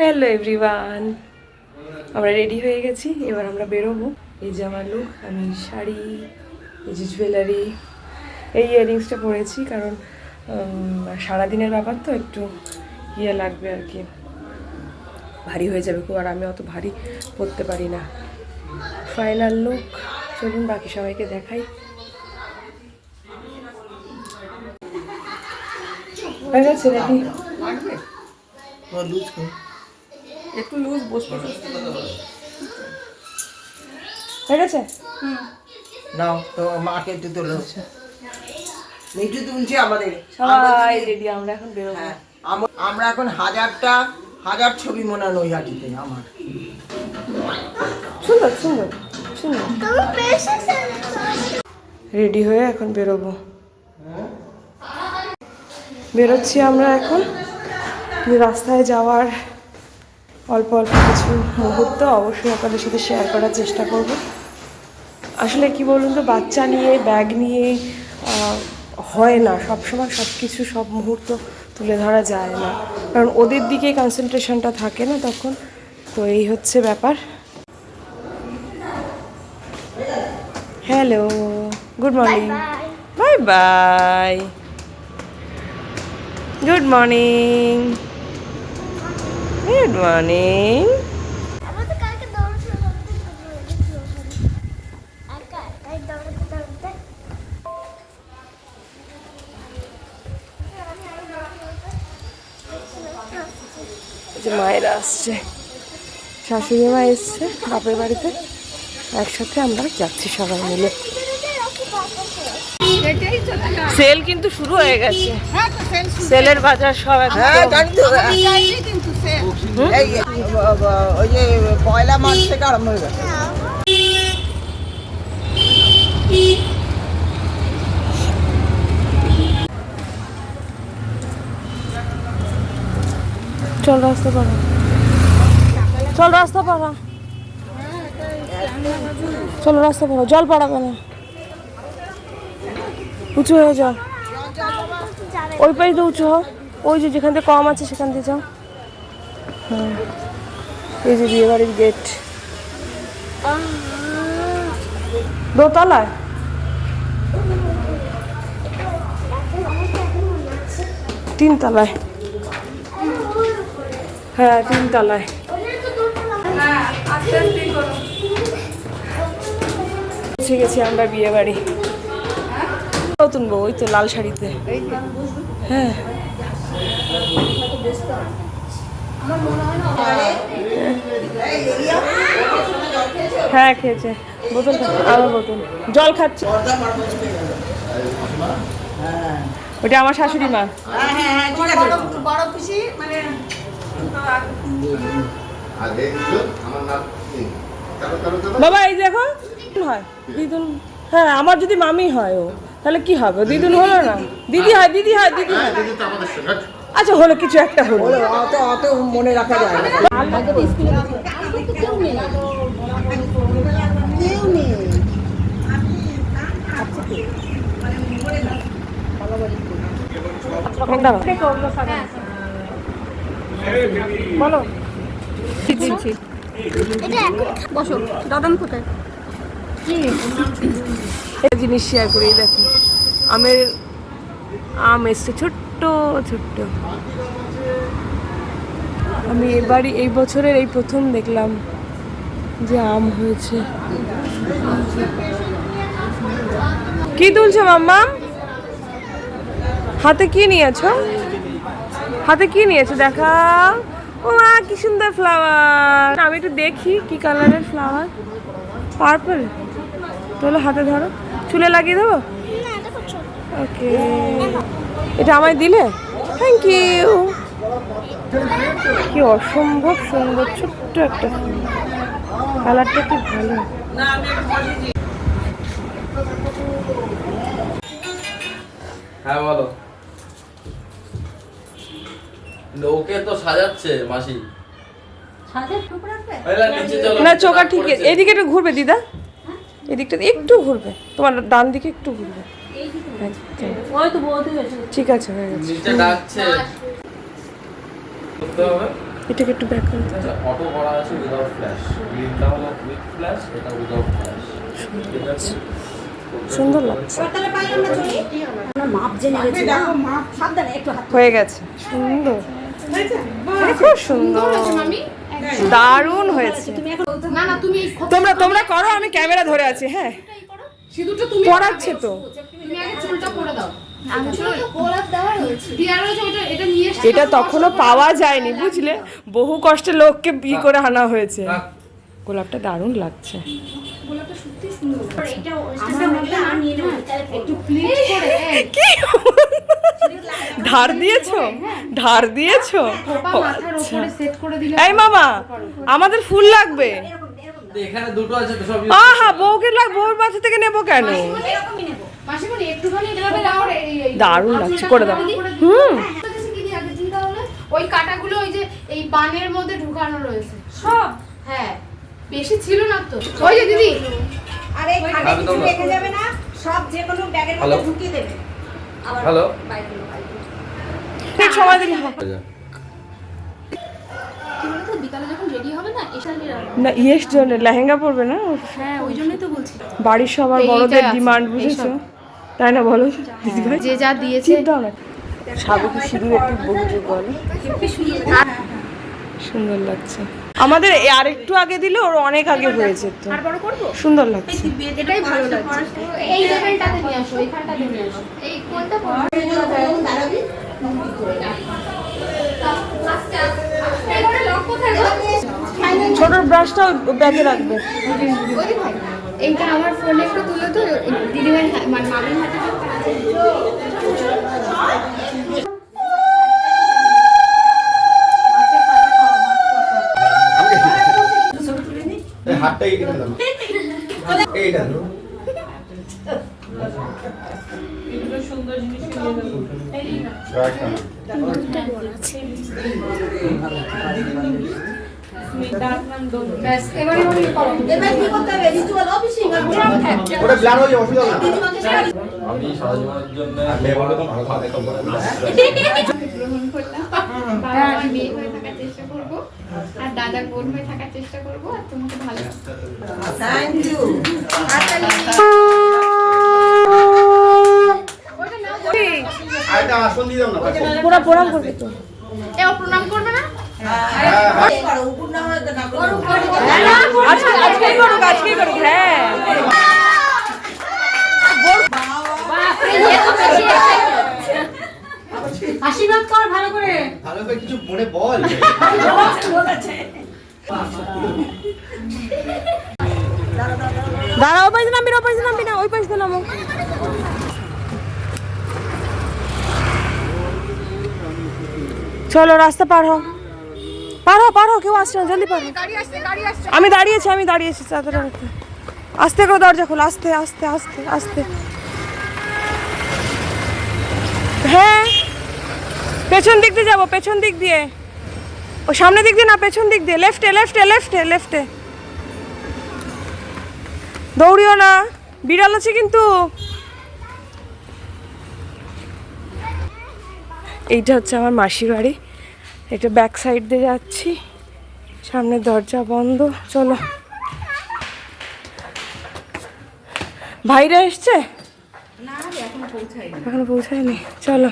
Hello everyone আমরা ready হয়ে গেছি, এবার আমরা বেরোবো। এই যে আমার লুক আমি শাড়ি, এই যে জুয়েলারি এই ইয়ারিংসটা পরেছি কারণ সারাদিনের ব্যাপার তো, একটু ইয়ে লাগবে আর কি। ভারী হয়ে যাবে খুব, আর আমি অত ভারী পরতে পারি না। ফাইনাল লুক চলুন বাকি সবাইকে দেখাই। হয়ে গেছে রেডি একটু লুজ বসতে হয়ে গেছে? নাও তো মাকে একটু তোলো মিঠু তুলছি আমাদের। সবাই রেডি আমরা এখন বেরোবো। হ্যাঁ আমরা এখন হাজারটা হাজার ছবি মনে হয় নৈহাটিতে আমার। সুন্দর সুন্দর সুন্দর। রেডি হয়ে এখন বেরোবো। বেরোচ্ছি আমরা এখন। রাস্তায় যাওয়ার অল্প অল্প কিছু মুহূর্ত অবশ্যই আপনাদের সাথে শেয়ার করার চেষ্টা করব। আসলে কি বলুন তো বাচ্চা নিয়ে ব্যাগ নিয়ে হয় না। সবসময় সব কিছু সব মুহূর্ত তুলে ধরা যায় না। কারণ ওদের দিকেই কনসেন্ট্রেশনটা থাকে না তখন। তো এই হচ্ছে ব্যাপার। Hello good morning bye bye good morning এই যে মায়েরা আসছে। শাশুড়ি মা এসছে বাপের বাড়িতে। একসাথে আমরা যাচ্ছি সবাই মিলে। সেল কিন্তু শুরু হয়ে গেছে। সেলের বাজার সব হ্যাঁ একদম জানি তো এই ওই যে পয়লা মার্চ থেকে আরম্ভ হয়ে গেছে। চল রাস্তা পাড়া চল রাস্তা পাড়া চলো রাস্তা পাড়া জল পাড়াবে না উঁচু হয়ে যাও ওই পাশ দিয়ে উঁচু হও ওই যে যেখান থেকে কম আছে সেখান দিয়ে যাও। এই যে বিয়ে বাড়ির গেট দোতলায়? তিনতলায়। হ্যাঁ তিনতলায়। পৌঁছে গেছি আমরা বিয়ে বাড়ি। নতুন বউ ওই তো লাল শাড়িতে। হ্যাঁ। হ্যাঁ খেয়েছে। বোতল আমার বোতল। জল খাচ্ছে। ওটা আমার শাশুড়ি মা। হ্যাঁ হ্যাঁ হ্যাঁ বাবা, এই দেখো হয়? দিদুন হ্যাঁ আমার যদি মামি হয় ও, তাহলে কি হবে? দিদুন হলো না? দিদি হয় দিদি হয়, দিদি হ্যাঁ। আচ্ছা হলো কিছু একটা হলো। অত অত মনে রাখা যায় না। বসো দাদান কোথায়? জিনিস শেয়ার করি দেখো। আমের আম এসছে ছোট্ট ছোট্ট ছোট্ট। আমি এবারই এই বছরের এই প্রথম দেখলাম যে আম হয়েছে। কি তুলছো মাম্মা? হাতে কি নিয়েছো? হাতে কি নিয়েছো? দেখা ও মা কি সুন্দর ফ্লাওয়ার আমি একটু দেখি কি কালারের ফ্লাওয়ার পার্পল তোলো হাতে ধরো। চুলে লাগিয়ে দেবো? ওকে এটা আমায় দিলে? থ্যাংক ইউ কি অসম্ভব সুন্দর ছোট্ট একটা ফুল কালারটা কি ভালো? হ্যাঁ বলো। ওকে তো সাজাচ্ছে মাসি। না চোখা ঠিক এদিকে একটু ঘুরবে দিদা। এদিকটা একটু ঘুরবে। তোমার ডান দিকে একটু ঘুরবে। ঠিক আছে হয়ে গেছে। নিচে ডাকছে। করতে হবে। এটাকে একটু ব্যাক করে আচ্ছা অটো করা আছে উইদাউট ফ্ল্যাশ গ্রিনটা হলো উইথ ফ্ল্যাশ এটা উইদাউট ফ্ল্যাশ সুন্দর লাগছে। হয়ে গেছে। সুন্দর। খুব সুন্দর। দারুণ হয়েছে। তুমি এখন না না তুমি এই তোমরা তোমরা করো আমি ক্যামেরা ধরে আছি হ্যাঁ। পড়াচ্ছে তো। তুমি আগে চুলটা পরে দাও। এটা তখনও পাওয়া যায়নি বুঝলে? বহু কষ্টে লোককে বি করে আনা হয়েছে। গোলাপটা দারুণ লাগছে। করে ধার দিয়েছ? ধার দিয়েছ? খোপা ও, মাথার আচ্ছা। উপরে সেট করে দিলে এই মামা আমাদের ফুল লাগবে। এখানে দুটো আছে তো সব বউকে লাগ বউর মাথা থেকে নেব কেন? দারুণ লাগছে করে দাও। হুম। আগে দিই তাহলে ওই কাটাগুলো ওই যে এই বানের মধ্যে ঢুকানো রয়েছে। সব? হ্যাঁ বেশি ছিল না তো। ওই যে দিদি। আর খাটে কিছু রেখে যাবে না সব যে কোনো ব্যাগের মধ্যে ঢুকিয়ে দেবে। আবার হ্যালো। ঠিক সময় দিলে না জন্য লেহেঙ্গা পরবে না? হ্যাঁ ওই জন্যই তো বলছি। বাড়ির সবার বড়দের ডিমান্ড বুঝেছ? তাই না বলো? যে যা দিয়েছে। সাবেকি সিঁদুর একটু বলতে বলো। সুন্দর লাগছে। আমাদের এ আরেকটু আগে দিলে ওর অনেক আগে হয়েছে তো। আর বড় করব? সুন্দর লাগছে। এটাই ভালো লাগছে। এই লেভেলটাতে নিয়ে আসো নিয়ে এই কোনটা? ছোট ব্রাশটা ব্যাগে রাখবে। এইটা আমার ফোনে একটু তুলে তো দিদিভাই মানে মামির হাতে হাতটা এইটা দাও। এইটা দাও এবারে মনে আমি সারা জীবনের জন্য গ্রহণ করলাম বাবা মেয়ে হয়ে থাকার চেষ্টা করব আর দাদা বোন হয়ে থাকার চেষ্টা করব আর তোমাকে ভালো থ্যাংক ইউ। পুরো প্রণাম করবে তো প্রণাম আজকে আজকেই করুক আজকেই করুক হ্যাঁ আশীর্বাদ কর ভালো করে। ভালো করে কিছু মনে বল। দাঁড়া ওই পাশে নামবি না ওই পাশে নামবি না ওই পাশে নামো। চলো রাস্তা পার হও। পার পার কেউ আসছে না জলদি পার। আমি দাঁড়িয়েছি আমি দাঁড়িয়েছি চাদরটা আস্তে করে দরজা খোল আস্তে আস্তে আস্তে আস্তে। হ্যাঁ পেছন দিক দিয়ে যাব পেছন দিক দিয়ে। ও সামনের দিক দিয়ে না পেছন দিক দিয়ে। লেফটে লেফটে লেফটে লেফটে। দৌড়িও না। বিড়াল আছে কিন্তু। এইটা হচ্ছে আমার মাসির বাড়ি। এটা ব্যাক সাইড দিয়ে যাচ্ছি। সামনে দরজা বন্ধ চলো। ভাইরা এসছে? এখন পৌঁছায়নি চলো।